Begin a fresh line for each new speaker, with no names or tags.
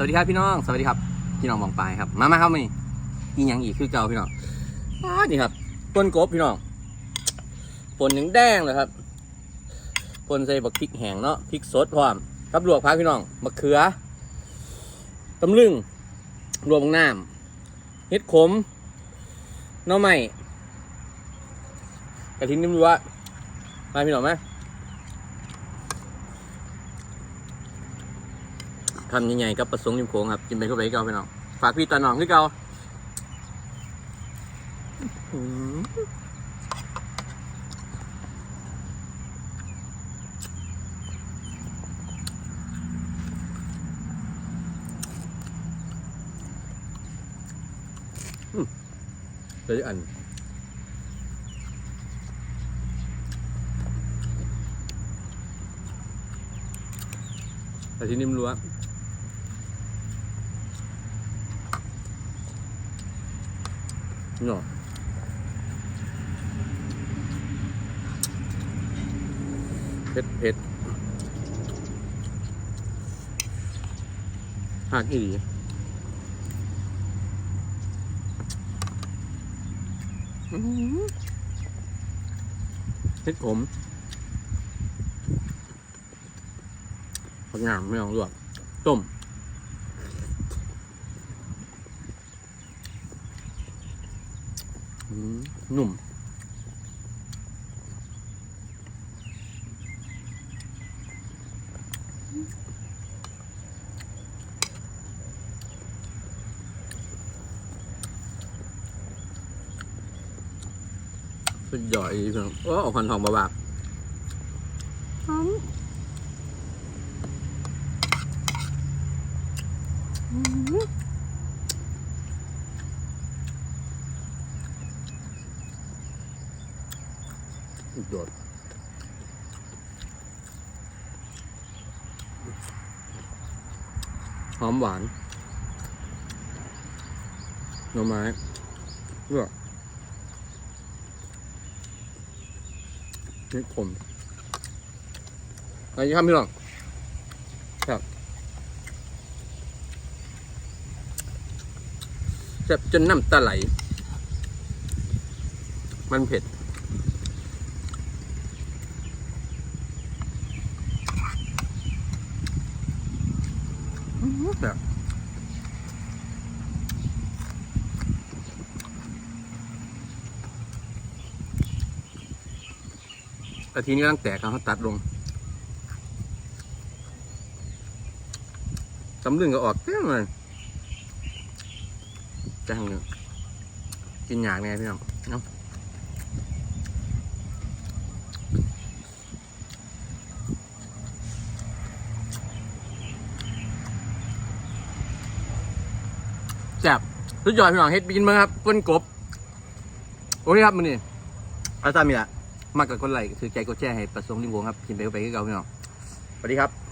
สวัสดีครับพี่น้อง สวัสดีครับ พี่น้องมองปลายครับ มามาครับนี่อีหยังอีกคือเก่าพี่น้องอนี่ครับปนกบพี่น้องปนหนึ่งแดงเลยครับปนใส่บักพริกแห้งเนาะพริกสดพร้อมกับลวกพักพี่น้องมะเขือตำลึงรวมน้ำเห็ดขมน้อไม้กระทิ้งนิ่มรัวมาพี่น้องไหม ทำยังไงกับประสงค์ริมโขงครับ กินไปเข้าไปเก่าไปน้องฝากพี่ตาหน้องคือเก่าเดี๋ยวอันแต่ที่นิ่มรั้ว เนาะเผ็ดเผ็ดหักอีหลีเผ็ดขมผักงามไม่เอาด้วยต้ม อืมนุ่ม สุดยอดอีกพี่น้องโอ้ออกพันทองบาบาบ สุดยอดหอมหวานหน่อไม้เลือกนี่ผมอะไรครับพี่น้องครับแซ่บจนน้ำตาไหล มันเผ็ด อื้อหือ แบบอาทีนี้กำลังแตกครับเขาตัดลงตำลึงก็ออกเต็มเลยจังเลยกินอยากแน่พี่น้องเนาะ แซ่บสุดยอดพี่น้องเฮ็ดไปกินเมื่งครับก้นกบ โอเคครับมื้อนี้อาจารย์มีละมากกับคนไหลถือใจกดแจ้ให้ประสงค์ลิงวงครับกินไปก็ไปก็เก่าพี่น้องสวัสดีครับ